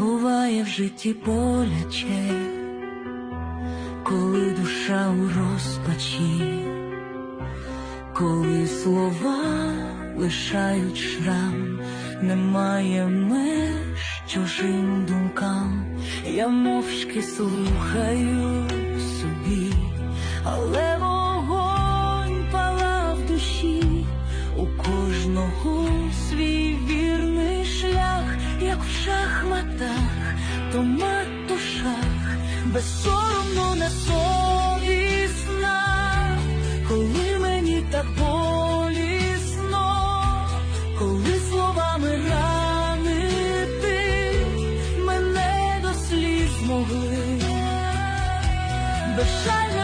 буває в житті боляче, коли душа у розпачі, коли слова лишають шрам, немає меж чужим думкам, я мовчки слухаю собі, але вогонь пала в душі, у кожного свій вірний шлях, як в шахматах, то мат у шах, безсоромно не совісна, коли мені так болісно, коли словами ранити мене до сліз могли. Без жаль